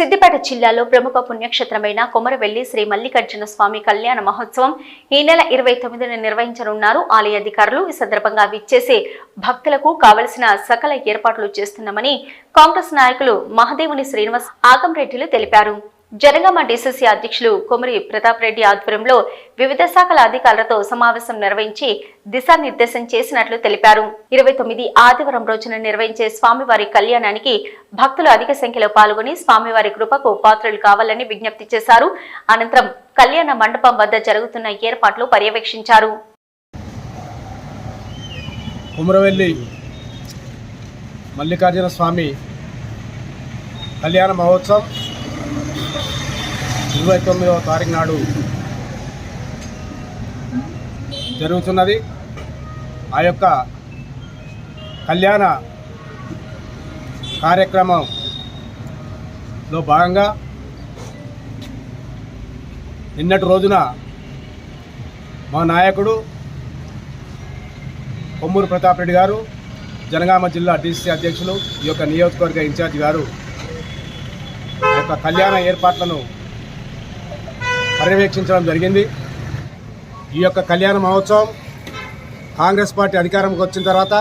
సిద్దిపేట జిల్లాలో ప్రముఖ పుణ్యక్షేత్రమైన కొమరవెల్లి శ్రీ మల్లికార్జున స్వామి కళ్యాణ మహోత్సవం ఈ నెల ఇరవై తొమ్మిదిన నిర్వహించనున్నారు. ఆలయ అధికారులు ఈ సందర్భంగా విచ్చేసే భక్తులకు కావలసిన సకల ఏర్పాట్లు చేస్తున్నామని కాంగ్రెస్ నాయకులు మహదేవుని శ్రీనివాస్ ఆగంరెడ్డిలు తెలిపారు. జనగామ డిసిసి అధ్యక్షులు కొమరి ప్రతాప్ రెడ్డి ఆధ్వర్యంలో వివిధ శాఖల అధికారులతో సమావేశం నిర్వహించి దిశానిర్దేశం చేసినట్లు తెలిపారు. ఇరవై తొమ్మిది ఆదివారం రోజున నిర్వహించే స్వామివారి కళ్యాణానికి భక్తులు అధిక సంఖ్యలో పాల్గొని స్వామివారి కృపకు పాత్రలు కావాలని విజ్ఞప్తి చేశారు. అనంతరం కళ్యాణ మండపం వద్ద జరుగుతున్న ఏర్పాట్లు పర్యవేక్షించారు. కుమరవెల్లి మల్లికార్జున స్వామి కళ్యాణ మహోత్సవం ఇరవై తొమ్మిదవ తారీఖు నాడు జరుగుతున్నది. ఆ యొక్క కళ్యాణ కార్యక్రమంలో భాగంగా నిన్నటి రోజున మా నాయకుడు కొమ్మూరు ప్రతాప్ రెడ్డి గారు జనగామ జిల్లా డీసీ అధ్యక్షులు ఈ యొక్క నియోజకవర్గ ఇన్ఛార్జ్ గారు ఆ యొక్క కళ్యాణ ఏర్పాట్లను పర్యవేక్షించడం జరిగింది. ఈ యొక్క కళ్యాణ మహోత్సవం కాంగ్రెస్ పార్టీ అధికారంకి వచ్చిన తర్వాత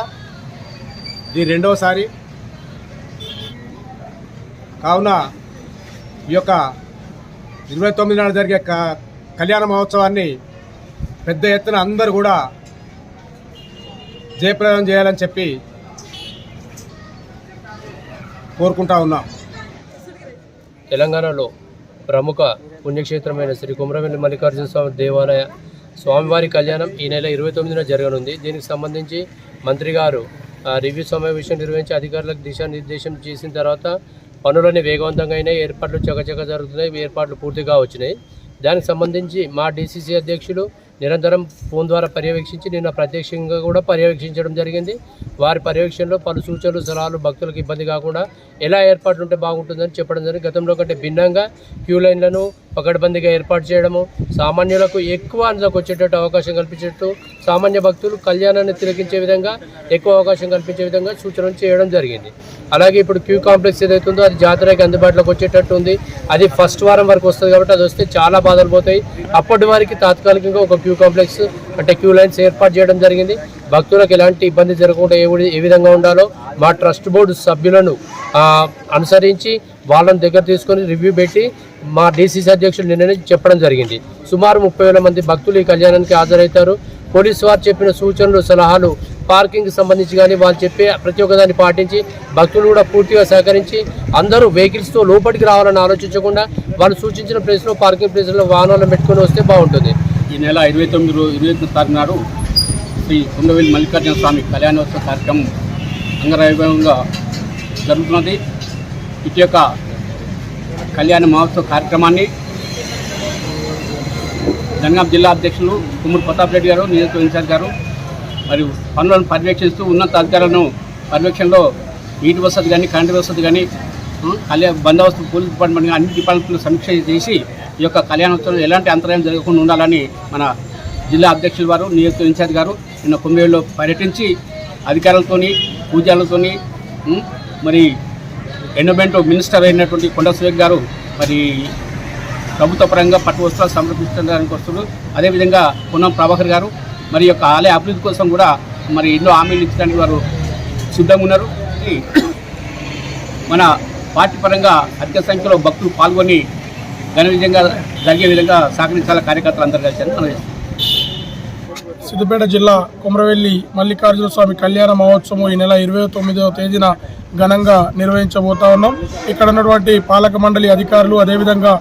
ఇది రెండవసారి కావున ఈ యొక్క ఇరవై తొమ్మిది నాడు జరిగే క- కళ్యాణ మహోత్సవాన్ని పెద్ద ఎత్తున అందరూ కూడా జయప్రదం చేయాలని చెప్పి కోరుకుంటా ఉన్నాం. తెలంగాణలో ప్రముఖ పుణ్యక్షేత్రమైన శ్రీ కుమరవెల్లి మల్లికార్జున స్వామి దేవాలయ స్వామివారి కళ్యాణం ఈ నెల ఇరవై తొమ్మిదిన జరగనుంది. దీనికి సంబంధించి మంత్రి గారు రివ్యూ సమావేశం నిర్వహించి అధికారులకు దిశానిర్దేశం చేసిన తర్వాత పనులన్నీ వేగవంతంగా అయినాయి. ఏర్పాట్లు చకచక జరుగుతున్నాయి. ఏర్పాట్లు పూర్తిగా వచ్చినాయి. దానికి సంబంధించి మా డీసీసీ అధ్యక్షులు నిరంతరం ఫోన్ ద్వారా పర్యవేక్షించి నిన్న ప్రత్యక్షంగా కూడా పర్యవేక్షించడం జరిగింది. వారి పర్యవేక్షణలో పలు సూచనలు సలహాలు భక్తులకు ఇబ్బంది కాకుండా ఎలా ఏర్పాట్లు ఉంటే బాగుంటుందని చెప్పడం జరిగింది. గతంలో కంటే భిన్నంగా క్యూ లైన్లను పకడ్బందీగా ఏర్పాటు చేయడము సామాన్యులకు ఎక్కువ అందులోకి వచ్చేటట్టు అవకాశం కల్పించేట్టు సామాన్య భక్తులు కళ్యాణాన్ని తిలకించే విధంగా ఎక్కువ అవకాశం కల్పించే విధంగా సూచనలు చేయడం జరిగింది. అలాగే ఇప్పుడు క్యూ కాంప్లెక్స్ ఏదైతుందో అది జాతరకి అందుబాటులోకి వచ్చేటట్టు ఉంది. అది ఫస్ట్ వారం వరకు వస్తుంది కాబట్టి అది వస్తే చాలా బాధలు పోతాయి. అప్పటి వారికి తాత్కాలికంగా ఒక క్యూ కాంప్లెక్స్ అంటే క్యూ లైన్స్ ఏర్పాటు చేయడం జరిగింది. భక్తులకు ఎలాంటి ఇబ్బంది జరగకుండా ఏ ఏ విధంగా ఉండాలో మా ట్రస్ట్ బోర్డు సభ్యులను అనుసరించి వాళ్ళని దగ్గర తీసుకొని రివ్యూ పెట్టి మా డీసీసీ అధ్యక్షులు నిన్ననే చెప్పడం జరిగింది. సుమారు ముప్పై వేల మంది భక్తులు ఈ కళ్యాణానికి హాజరవుతారు. పోలీసు వారు చెప్పిన సూచనలు సలహాలు పార్కింగ్కి సంబంధించి కానీ వాళ్ళు చెప్పే ప్రతి ఒక్కదాన్ని పాటించి భక్తులు కూడా పూర్తిగా సహకరించి అందరూ వెహికల్స్తో లోపలికి రావాలని ఆలోచించకుండా వాళ్ళు సూచించిన ప్లేస్లో పార్కింగ్ ప్లేస్లో వాహనాలను పెట్టుకొని వస్తే బాగుంటుంది. ఈ నెల ఇరవై తొమ్మిది రోజు ఇరవై తొమ్మిది తారీఖు నాడు శ్రీ కుండవెల్లి మల్లికార్జున స్వామి కళ్యాణోత్సవ కార్యక్రమం అంగరైభవంగా జరుగుతున్నది. ఇటు యొక్క కళ్యాణ మహోత్సవ కార్యక్రమాన్ని జనగాం జిల్లా అధ్యక్షులు కుమ్మూరు ప్రతాప్ రెడ్డి గారు నియోజకవర్గ ఇన్ఛార్జ్ గారు మరియు పనులను పర్యవేక్షిస్తూ ఉన్నత అధికారులను పర్యవేక్షణలో నీటి వసతి కానీ కరెంటు వసతి కానీ కళ్యాణ బందోబస్తు పోలీస్ డిపార్ట్మెంట్ కానీ అన్ని డిపార్ట్మెంట్లు సమీక్ష చేసి ఈ యొక్క కళ్యాణోత్సవం ఎలాంటి అంతరాయం జరగకుండా ఉండాలని మన జిల్లా అధ్యక్షులు వారు నియోజక ఇన్ఛార్జ్ గారు నిన్న కొమ్మేళ్ళలో పర్యటించి అధికారులతోని పూజాలతోని మరి ఎండోమెంట్ మినిస్టర్ అయినటువంటి కొండ సురేఖ్ గారు మరి ప్రభుత్వ పరంగా పట్టు వస్త్రాలు సమర్పించడానికి వస్తున్నారు. అదేవిధంగా పొన్నం ప్రభాకర్ గారు మరి యొక్క ఆలయ అభివృద్ధి కోసం కూడా మరి ఎన్నో హామీలు ఇచ్చడానికి వారు సిద్ధంగా ఉన్నారు. మన పార్టీ పరంగా అధిక సంఖ్యలో భక్తులు పాల్గొని ఘన విధంగా జరిగే విధంగా సహకరించాల కార్యకర్తలు అందరూ కలిసి అని సిద్దిపేట జిల్లా కొమరవెల్లి మల్లికార్జున స్వామి కళ్యాణ మహోత్సవం ఈ నెల ఇరవై తొమ్మిదవ తేదీన ఘనంగా నిర్వహించబోతా ఉన్నాం. ఇక్కడ ఉన్నటువంటి పాలక మండలి అధికారులు అదేవిధంగా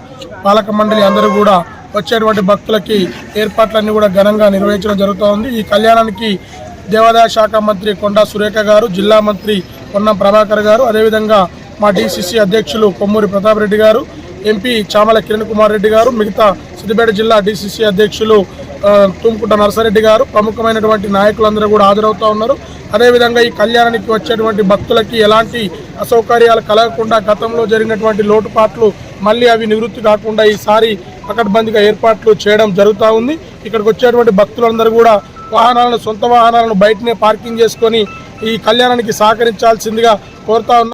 పాలక మండలి అందరూ కూడా వచ్చేటువంటి భక్తులకి ఏర్పాట్లన్నీ కూడా ఘనంగా నిర్వహించడం జరుగుతోంది. ఈ కళ్యాణానికి దేవాదాయ శాఖ మంత్రి కొండా సురేఖ గారు జిల్లా మంత్రి పొన్నం ప్రభాకర్ గారు అదేవిధంగా మా డిసిసి అధ్యక్షులు కొమ్మూరి ప్రతాప్ రెడ్డి గారు ఎంపీ చామల కిరణ్ కుమార్ రెడ్డి గారు మిగతా సిద్దిపేట జిల్లా డిసిసి అధ్యక్షులు ఆ, తుమ్కుంట నర్సారెడ్డి గారు ప్రముఖమైనటువంటి నాయకులందరూ కూడా హాజరవుతూ ఉన్నారు. అదేవిధంగా ఈ కళ్యాణానికి వచ్చేటువంటి భక్తులకి ఎలాంటి అసౌకర్యాలు కలగకుండా గతంలో జరిగినటువంటి లోటుపాట్లు మళ్ళీ అవి నివృత్తి కాకుండా ఈసారి పకడ్బందీగా ఏర్పాట్లు చేయడం జరుగుతూ ఉంది. ఇక్కడికి వచ్చేటువంటి భక్తులందరూ కూడా వాహనాలను సొంత వాహనాలను బయటనే పార్కింగ్ చేసుకొని ఈ కళ్యాణానికి సహకరించాల్సిందిగా కోరుతా